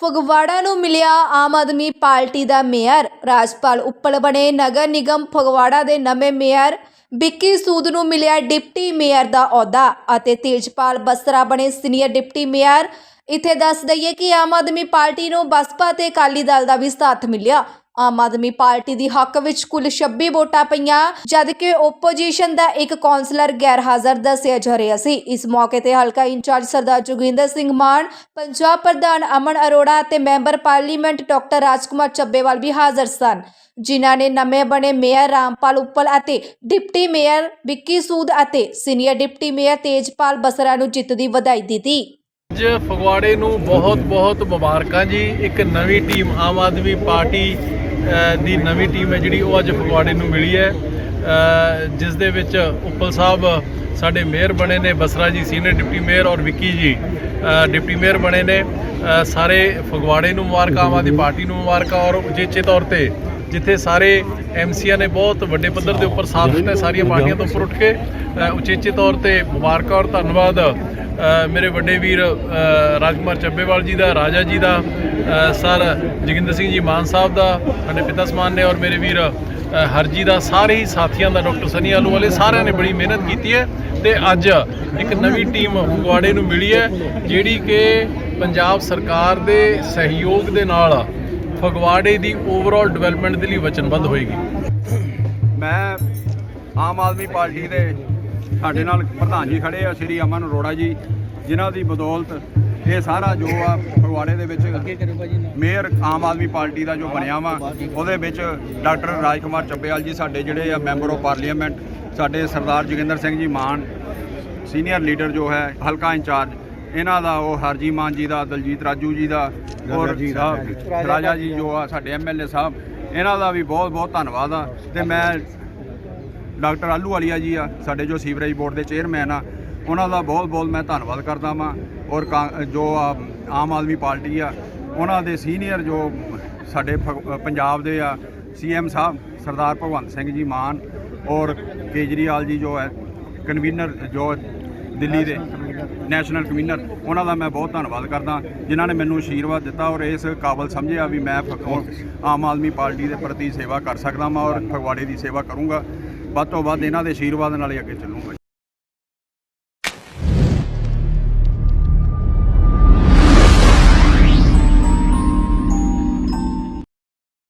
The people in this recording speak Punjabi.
ਫਗਵਾੜਾ ਨੂੰ ਮਿਲਿਆ ਆਮ ਆਦਮੀ ਪਾਰਟੀ ਦਾ ਮੇਅਰ। ਰਾਜਪਾਲ ਉੱਪਲ ਬਣੇ ਨਗਰ ਨਿਗਮ ਫਗਵਾੜਾ ਦੇ ਨਵੇਂ ਮੇਅਰ। ਵਿੱਕੀ ਸੂਦ ਨੂੰ ਮਿਲਿਆ ਡਿਪਟੀ ਮੇਅਰ ਦਾ ਅਹੁਦਾ ਅਤੇ ਤੇਜਪਾਲ ਬਸਰਾ ਬਣੇ ਸੀਨੀਅਰ ਡਿਪਟੀ ਮੇਅਰ। ਇੱਥੇ ਦੱਸ ਦਈਏ ਕਿ ਆਮ ਆਦਮੀ ਪਾਰਟੀ ਨੂੰ ਬਸਪਾ ਤੇ ਅਕਾਲੀ ਦਲ ਦਾ ਵੀ ਸਾਥ ਮਿਲਿਆ। ਆਮ ਆਦਮੀ ਪਾਰਟੀ ਦੀ ਹੱਕ ਵਿੱਚ ਕੁੱਲ 26 ਵੋਟਾਂ ਪਈਆਂ ਜਦਕਿ ਓਪੋਜੀਸ਼ਨ ਦਾ ਇੱਕ ਕੌਂਸਲਰ ਗੈਰ ਹਾਜ਼ਰ ਦੱਸਿਆ ਜਾ ਰਿਹਾ ਸੀ। ਇਸ ਮੌਕੇ ਤੇ ਹਲਕਾ ਇੰਚਾਰਜ ਸਰਦਾਰ ਜੋਗਿੰਦਰ ਸਿੰਘ ਮਾਨ, ਪੰਜਾਬ ਪ੍ਰਧਾਨ ਅਮਨ ਅਰੋੜਾ ਅਤੇ member parliament doctor Rajkumar Chabbewal ਵੀ ਹਾਜ਼ਰ ਸਨ। ਜਿਨ੍ਹਾਂ ਨੇ ਨਵੇਂ ਬਣੇ ਮੇਅਰ ਰਾਮਪਾਲ ਉੱਪਲ ਅਤੇ ਡਿਪਟੀ ਮੇਅਰ ਵਿੱਕੀ ਸੂਦ ਅਤੇ senior deputy mayor Tejpal Basra ਨੂੰ ਜਿੱਤ ਦੀ ਵਧਾਈ ਦਿੱਤੀ। ਅੱਜ ਫਗਵਾੜੇ ਨੂੰ ਬਹੁਤ ਬਹੁਤ ਮੁਬਾਰਕਾਂ ਜੀ। ਇੱਕ ਨਵੀਂ ਟੀਮ, ਆਮ ਆਦਮੀ ਪਾਰਟੀ ਦੀ ਨਵੀਂ ਟੀਮ ਹੈ ਜਿਹੜੀ, ਉਹ ਅੱਜ ਫਗਵਾੜੇ ਨੂੰ ਮਿਲੀ ਹੈ। ਜਿਸ ਦੇ ਵਿੱਚ ਉੱਪਲ ਸਾਹਿਬ ਸਾਡੇ ਮੇਅਰ ਬਣੇ ਨੇ, ਬਸਰਾ ਜੀ ਸੀਨੀਅਰ ਡਿਪਟੀ ਮੇਅਰ ਔਰ ਵਿੱਕੀ ਜੀ ਡਿਪਟੀ ਮੇਅਰ ਬਣੇ ਨੇ। ਸਾਰੇ ਫਗਵਾੜੇ ਨੂੰ ਮੁਬਾਰਕਾਂ, ਆਮ ਆਦਮੀ ਪਾਰਟੀ ਨੂੰ ਮੁਬਾਰਕਾਂ ਔਰ ਉਚੇਚੇ ਤੌਰ ਤੇ ਜਿੱਥੇ ਸਾਰੇ ਐਮਸੀਆਂ ਨੇ ਬਹੁਤ ਵੱਡੇ ਪੱਧਰ ਦੇ ਉੱਪਰ ਸਾਥ ਦਿੱਤਾ, ਸਾਰੀਆਂ ਪਾਰਟੀਆਂ ਤੋਂ ਉੱਪਰ ਉੱਠ ਕੇ ਉਚੇਚੇ ਤੌਰ ਤੇ ਮੁਬਾਰਕਾਂ ਔਰ ਧੰਨਵਾਦ। ਮੇਰੇ ਵੱਡੇ ਵੀਰ ਅ, ਰਾਜਕੁਮਾਰ ਚੱਬੇਵਾਲ ਜੀ ਦਾ ਰਾਜਾ ਜੀ ਦਾ ਸਰ ਜੋਗਿੰਦਰ ਸਿੰਘ ਜੀ ਮਾਨ ਸਾਹਿਬ ਦਾ ਸਾਡੇ ਪਿਤਾ ਸਮਾਨ ਨੇ ਔਰ ਮੇਰੇ ਵੀਰ ਹਰਜੀ ਦਾ ਸਾਰੇ ਹੀ ਸਾਥੀਆਂ ਦਾ ਡਾਕਟਰ ਸਨੀ ਆਲੂ ਵਾਲੇ ਸਾਰਿਆਂ ਨੇ ਬੜੀ ਮਿਹਨਤ ਕੀਤੀ ਹੈ ਤੇ ਅੱਜ ਇੱਕ ਨਵੀਂ ਟੀਮ ਫਗਵਾੜੇ ਨੂੰ ਮਿਲੀ ਹੈ ਜਿਹੜੀ ਕਿ ਪੰਜਾਬ ਸਰਕਾਰ ਦੇ ਸਹਿਯੋਗ ਦੇ ਨਾਲ ਫਗਵਾੜੇ ਦੀ ਓਵਰਆਲ ਡਿਵੈਲਪਮੈਂਟ ਦੇ ਲਈ ਵਚਨਬੱਧ ਹੋਏਗੀ। ਮੈਂ ਆਮ ਆਦਮੀ ਪਾਰਟੀ ਦੇ ਸਾਡੇ ਨਾਲ ਪ੍ਰਧਾਨ ਜੀ ਖੜੇ ਆ ਸ਼੍ਰੀ ਅਮਨ ਅਰੋੜਾ ਜੀ ਜਿਨ੍ਹਾਂ ਦੀ ਬਦੌਲਤ ਇਹ ਸਾਰਾ ਜੋ ਆ ਫਗਵਾੜੇ ਦੇ ਵਿੱਚ ਮੇਅਰ ਆਮ ਆਦਮੀ ਪਾਰਟੀ ਦਾ ਜੋ ਬਣਿਆ ਵਾ ਉਹਦੇ ਵਿੱਚ ਡਾਕਟਰ ਰਾਜਕੁਮਾਰ ਚੱਬੇਵਾਲ ਜੀ ਸਾਡੇ ਜਿਹੜੇ ਆ ਮੈਂਬਰ ਆਫ ਪਾਰਲੀਮੈਂਟ ਸਾਡੇ ਸਰਦਾਰ ਜੋਗਿੰਦਰ ਸਿੰਘ ਜੀ ਮਾਨ ਸੀਨੀਅਰ ਲੀਡਰ ਜੋ ਹੈ ਹਲਕਾ ਇੰਚਾਰਜ ਇਹਨਾਂ ਦਾ ਉਹ ਹਰਜੀ ਮਾਨ ਜੀ ਦਾ ਦਲਜੀਤ ਰਾਜੂ ਜੀ ਦਾ ਔਰ ਰਾਜਾ ਜੀ ਜੋ ਆ ਸਾਡੇ ਐਮਐਲਏ ਸਾਹਿਬ ਇਹਨਾਂ ਦਾ ਵੀ ਬਹੁਤ ਬਹੁਤ ਧੰਨਵਾਦ ਆ ਤੇ ਮੈਂ ਡਾਕਟਰ ਆਲੂ ਵਾਲੀਆ ਜੀ ਆ, ਸਾਡੇ ਜੋ ਸੀਵਰੇਜ ਬੋਰਡ ਦੇ ਚੇਅਰਮੈਨ ਆ, ਉਹਨਾਂ ਦਾ ਬਹੁਤ ਬਹੁਤ ਮੈਂ ਧੰਨਵਾਦ ਕਰਦਾ ਵਾਂ। ਔਰ ਕਾਂ- ਜੋ ਆਮ ਆਦਮੀ ਪਾਰਟੀ ਆ, ਉਹਨਾਂ ਦੇ ਸੀਨੀਅਰ ਜੋ ਸਾਡੇ ਫਗ- ਪੰਜਾਬ ਦੇ ਆ ਸੀਐਮ ਸਾਹਿਬ, ਸਰਦਾਰ ਭਗਵੰਤ ਸਿੰਘ ਜੀ ਮਾਨ, ਔਰ ਕੇਜਰੀਵਾਲ ਜੀ ਜੋ ਹੈ, ਕਨਵੀਨਰ ਜੋ ਦਿੱਲੀ ਦੇ ਨੈਸ਼ਨਲ ਕਨਵੀਨਰ, ਉਹਨਾਂ ਦਾ ਮੈਂ ਬਹੁਤ ਧੰਨਵਾਦ ਕਰਦਾ। ਜਿਨ੍ਹਾਂ ਨੇ ਮੈਨੂੰ ਆਸ਼ੀਰਵਾਦ ਦਿੱਤਾ ਔਰ ਇਸ ਕਾਬਲ ਸਮਝਿਆ ਵੀ ਮੈਂ ਫਗ- ਆਮ ਆਦਮੀ ਪਾਰਟੀ ਦੇ ਪ੍ਰਤੀ ਸੇਵਾ ਕਰ ਸਕਦਾ ਮੈਂ ਔਰ ਫਗਵਾੜੇ ਦੀ ਸੇਵਾ ਕਰੂੰਗਾ। ਵੱਧ ਤੋਂ ਵੱਧ ਇਹਨਾਂ ਦੇ ਆਸ਼ੀਰਵਾਦ ਨਾਲ ਹੀ ਅੱਗੇ ਚੱਲੂਗਾ ਜੀ।